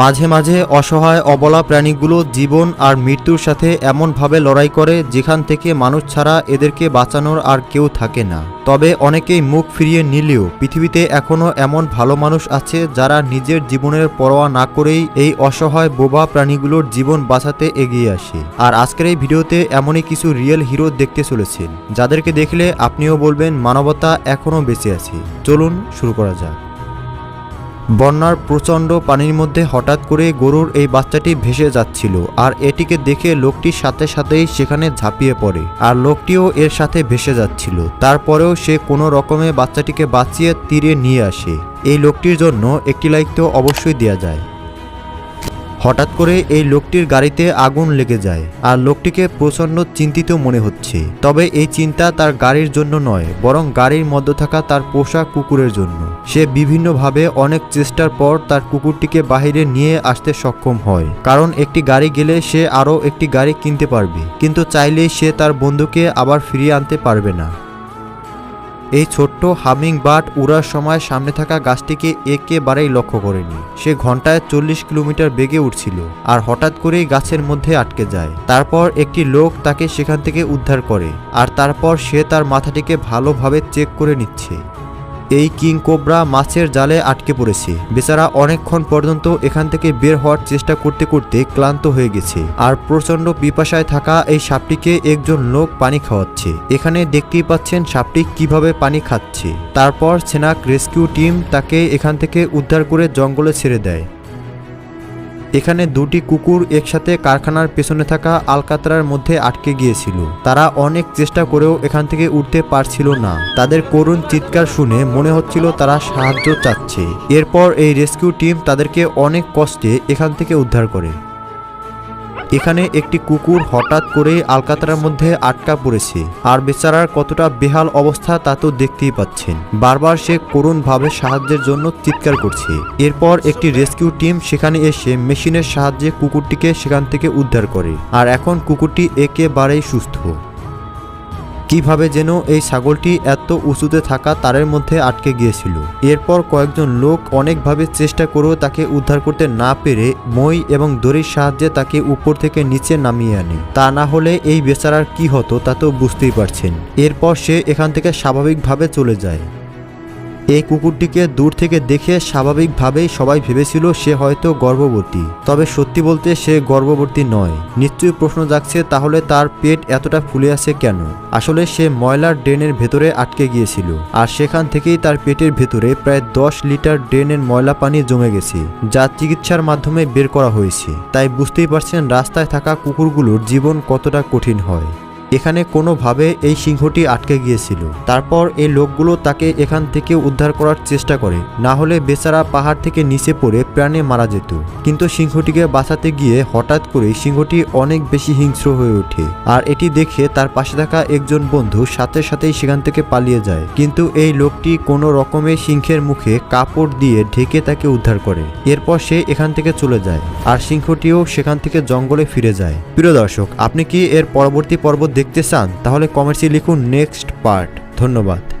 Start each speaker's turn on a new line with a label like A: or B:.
A: মাঝে মাঝে অসহায় অবলা প্রাণীগুলো জীবন আর মৃত্যুর সাথে এমনভাবে লড়াই করে যেখান থেকে মানুষ ছাড়া এদেরকে বাঁচানোর আর কেউ থাকে না। তবে অনেকেই মুখ ফিরিয়ে নিলেও পৃথিবীতে এখনও এমন ভালো মানুষ আছে যারা নিজের জীবনের পরোয়া না করেই এই অসহায় বোবা প্রাণীগুলোর জীবন বাঁচাতে এগিয়ে আসে। আর আজকের এই ভিডিওতে এমনই কিছু রিয়েল হিরো দেখতে চলেছেন। যাদেরকে দেখলে আপনিও বলবেন, মানবতা এখনও বেঁচে আছে। চলুন শুরু করা যাক। বন্যার প্রচণ্ড পানির মধ্যে হঠাৎ করে গরুর এই বাচ্চাটি ভেসে যাচ্ছিল আর এটিকে দেখে লোকটির সাথে সাথেই সেখানে ঝাঁপিয়ে পড়ে আর লোকটিও এর সাথে ভেসে যাচ্ছিল। তারপরেও সে কোনো রকমে বাচ্চাটিকে বাঁচিয়ে তীরে নিয়ে আসে। এই লোকটির জন্য একটি লাইক তো অবশ্যই দেওয়া যায়। হঠাৎ করে এই লোকটির গাড়িতে আগুন লেগে যায় আর লোকটিকে প্রচণ্ড চিন্তিত মনে হচ্ছে। তবে এই চিন্তা তার গাড়ির জন্য নয়, বরং গাড়ির মধ্যে থাকা তার পোষা কুকুরের জন্য। সে বিভিন্নভাবে অনেক চেষ্টার পর তার কুকুরটিকে বাহিরে নিয়ে আসতে সক্ষম হয়। কারণ একটি গাড়ি গেলে সে আরও একটি গাড়ি কিনতে পারবে, কিন্তু চাইলেই সে তার বন্ধুকে আবার ফিরিয়ে আনতে পারবে না। এই ছোট্ট হামিং বার্ড উড়ার সময় সামনে থাকা গাছটিকে একেবারেই লক্ষ্য করেনি। সে ঘন্টায় চল্লিশ কিলোমিটার বেগে উঠছিল আর হঠাৎ করেই গাছের মধ্যে আটকে যায়। তারপর একটি লোক তাকে সেখান থেকে উদ্ধার করে আর তারপর সে তার মাথাটিকে ভালোভাবে চেক করে নিচ্ছে। এই কিং কোবরা মাছের জালে আটকে পড়েছে। বেচারা অনেকক্ষণ পর্যন্ত এখান থেকে বের হওয়ার চেষ্টা করতে করতে ক্লান্ত হয়ে গেছে। আর প্রচণ্ড পিপাসায় থাকা এই সাপটিকে একজন লোক পানি খাওয়াচ্ছে। এখানে দেখতেই পাচ্ছেন সাপটি কীভাবে পানি খাচ্ছে। তারপর সেনাক রেস্কিউ টিম তাকে এখান থেকে উদ্ধার করে জঙ্গলে ছেড়ে দেয়। এখানে দুটি কুকুর একসাথে কারখানার পেছনে থাকা আলকাতরার মধ্যে আটকে গিয়েছিল। তারা অনেক চেষ্টা করেও এখান থেকে উঠতে পারছিল না। তাদের করুণ চিৎকার শুনে মনে হচ্ছিল তারা সাহায্য চাচ্ছে। এরপর এই রেস্কিউ টিম তাদেরকে অনেক কষ্টে এখান থেকে উদ্ধার করে। এখানে একটি কুকুর হঠাৎ করে আলকাতরার মধ্যে আটকা পড়েছে। আর বেচারার কতটা বেহাল অবস্থা তা তো দেখতেই পাচ্ছেন। বারবার সে করুণভাবে সাহায্যের জন্য চিৎকার করছে। এরপর একটি রেস্কিউ টিম সেখানে এসে মেশিনের সাহায্যে কুকুরটিকে সেখান থেকে উদ্ধার করে। আর এখন কুকুরটি একেবারেই সুস্থ। কীভাবে যেন এই ছাগলটি এত উঁচুতে থাকা তারের মধ্যে আটকে গিয়েছিল। এরপর কয়েকজন লোক অনেকভাবে চেষ্টা করেও তাকে উদ্ধার করতে না পেরে মই এবং দড়ির সাহায্যে তাকে উপর থেকে নিচে নামিয়ে আনে। তা না হলে এই বেচারার কি হতো তা তো বুঝতেই পারছেন। এরপর সে এখান থেকে স্বাভাবিকভাবে চলে যায়। এই কুকুরটিকে দূর থেকে দেখে স্বাভাবিকভাবেই সবাই ভেবেছিল সে হয়তো গর্ভবতী। তবে সত্যি বলতে সে গর্ভবতী নয়। নিশ্চয়ই প্রশ্ন জাগছে, তাহলে তার পেট এতটা ফুলে আছে কেন? আসলে সে ময়লার ড্রেনের ভেতরে আটকে গিয়েছিল। আর সেখান থেকেই তার পেটের ভেতরে প্রায় দশ লিটার ড্রেনের ময়লা পানি জমে গেছে, যা চিকিৎসার মাধ্যমে বের করা হয়েছে। তাই বুঝতেই পারছেন, রাস্তায় থাকা কুকুরগুলোর জীবন কতটা কঠিন হয়। এখানে কোনোভাবে এই সিংহটি আটকে গিয়েছিল। তারপর এই লোকগুলো তাকে এখান থেকে উদ্ধার করার চেষ্টা করে। না হলে বেচারা পাহাড় থেকে নিচে পড়ে প্রাণে মারা যেত। কিন্তু সিংহটিকে বাঁচাতে গিয়ে হঠাৎ করে সিংহটি অনেক বেশি হিংস্র হয়ে ওঠে। আর এটি দেখে তার পাশে থাকা একজন বন্ধু সাথে সাথেই সেখান থেকে পালিয়ে যায়। কিন্তু এই লোকটি কোনো রকমে সিংহের মুখে কাপড় দিয়ে ঢেকে তাকে উদ্ধার করে। এরপর সে এখান থেকে চলে যায়। আর সিংহটিও সেখান থেকে জঙ্গলে ফিরে যায়। প্রিয় দর্শক, আপনি কি এর পরবর্তী পর্ব দেখতে চান তাহলে কমেন্টসে লিখুন নেক্সট পার্ট। ধন্যবাদ।